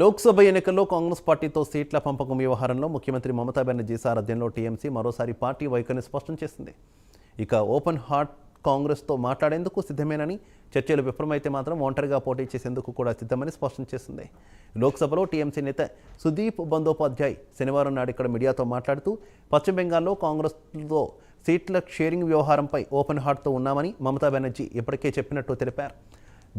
లోక్సభ ఎన్నికల్లో కాంగ్రెస్ పార్టీతో సీట్ల పంపకం వ్యవహారంలో ముఖ్యమంత్రి మమతా బెనర్జీ సారథ్యంలో టీఎంసీ మరోసారి పార్టీ వైఖరిని స్పష్టం చేసింది. ఇక ఓపెన్ హార్ట్ కాంగ్రెస్తో మాట్లాడేందుకు సిద్ధమేనని చర్చలు విఫలమైతే మాత్రం ఒంటరిగా పోటీ చేసేందుకు కూడా సిద్ధమని స్పష్టం చేసింది. లోక్సభలో టీఎంసీ నేత సుదీప్ బందోపాధ్యాయ్ శనివారం నాడు ఇక్కడ మీడియాతో మాట్లాడుతూ పశ్చిమ బెంగాల్లో కాంగ్రెస్తో సీట్ల షేరింగ్ వ్యవహారంపై ఓపెన్ హార్ట్తో ఉన్నామని మమతా బెనర్జీ ఇప్పటికే చెప్పినట్టు తెలిపారు.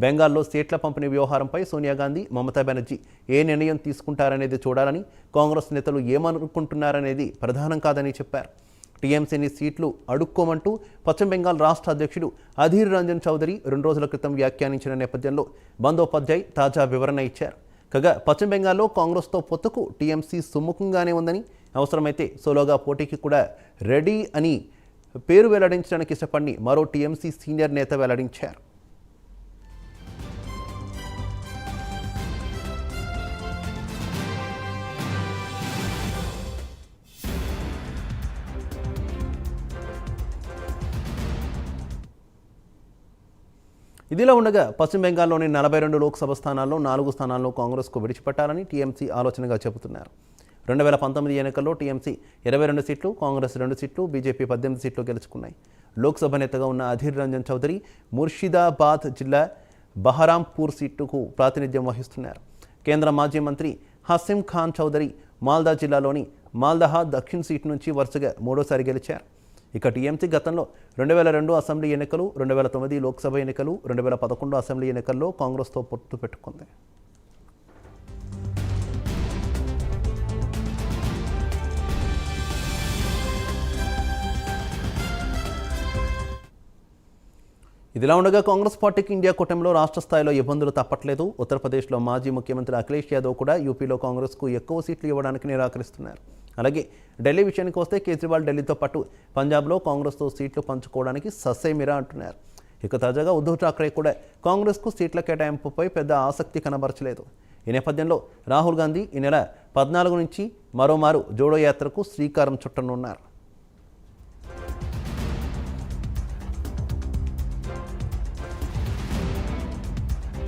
బెంగాల్లో సీట్ల పంపిణీ వ్యవహారంపై సోనియా గాంధీ మమతా బెనర్జీ ఏ నిర్ణయం తీసుకుంటారనేది చూడాలని కాంగ్రెస్ నేతలు ఏమనుకుంటున్నారనేది ప్రధానం కాదని చెప్పారు. టీఎంసీని సీట్లు అడుక్కోమంటూ పశ్చిమ బెంగాల్ రాష్ట్ర అధ్యక్షుడు అధీర్ రంజన్ చౌదరి రెండు రోజుల క్రితం వ్యాఖ్యానించిన నేపథ్యంలో బందోపాధ్యాయ్ తాజా వివరణ ఇచ్చారు. కాగా పశ్చిమ బెంగాల్లో కాంగ్రెస్తో పొత్తుకు టీఎంసీ సుముఖంగానే ఉందని అవసరమైతే సోలోగా పోటీకి కూడా రెడీ అని పేరు వెల్లడించడానికి ఇష్టపడి మరో టీఎంసీ సీనియర్ నేత వెల్లడించారు. ఇదిలా ఉండగా పశ్చిమ బెంగాల్లోని నలభై రెండు లోక్సభ స్థానాల్లో నాలుగు స్థానాల్లో కాంగ్రెస్కు విడిచిపెట్టాలని టీఎంసీ ఆలోచనగా చెబుతున్నారు. రెండు వేల పంతొమ్మిది ఎన్నికల్లో టీఎంసీ ఇరవై రెండు సీట్లు కాంగ్రెస్ రెండు సీట్లు బీజేపీ పద్దెనిమిది సీట్లు గెలుచుకున్నాయి. లోక్సభ నేతగా ఉన్న అధీర్ రంజన్ చౌదరి ముర్షిదాబాద్ జిల్లా బహరాంపూర్ సీటుకు ప్రాతినిధ్యం వహిస్తున్నారు. కేంద్ర మాజీ మంత్రి హసిం ఖాన్ చౌదరి మాల్దా జిల్లాలోని మాల్దహా దక్షిణ్ సీటు నుంచి వరుసగా మూడోసారి గెలిచారు. ఇక టీఎంసీ గతంలో రెండు వేల రెండు అసెంబ్లీ ఎన్నికలు రెండు వేల తొమ్మిది లోక్సభ ఎన్నికలు రెండు వేల పదకొండు అసెంబ్లీ ఎన్నికల్లో కాంగ్రెస్తో పొత్తు పెట్టుకుంది. ఇదిలా ఉండగా కాంగ్రెస్ పార్టీకి ఇండియా కూటమిలో రాష్ట్ర స్థాయిలో ఇబ్బందులు తప్పట్లేదు. ఉత్తరప్రదేశ్లో మాజీ ముఖ్యమంత్రి అఖిలేష్ యాదవ్ కూడా యూపీలో కాంగ్రెస్కు ఎక్కువ సీట్లు ఇవ్వడానికి నిరాకరిస్తున్నారు. అలాగే ఢిల్లీ విషయానికి వస్తే కేజ్రీవాల్ ఢిల్లీతో పాటు పంజాబ్లో కాంగ్రెస్తో సీట్లు పంచుకోవడానికి ససేమిరా అంటున్నారు. ఇక తాజాగా ఉద్ధవ్ ఠాక్రే కూడా కాంగ్రెస్కు సీట్ల కేటాయింపుపై పెద్ద ఆసక్తి కనబరచలేదు. ఈ నేపథ్యంలో రాహుల్ గాంధీ ఈ నెల పద్నాలుగు నుంచి మరోమారు జోడో యాత్రకు శ్రీకారం చుట్టనున్నారు.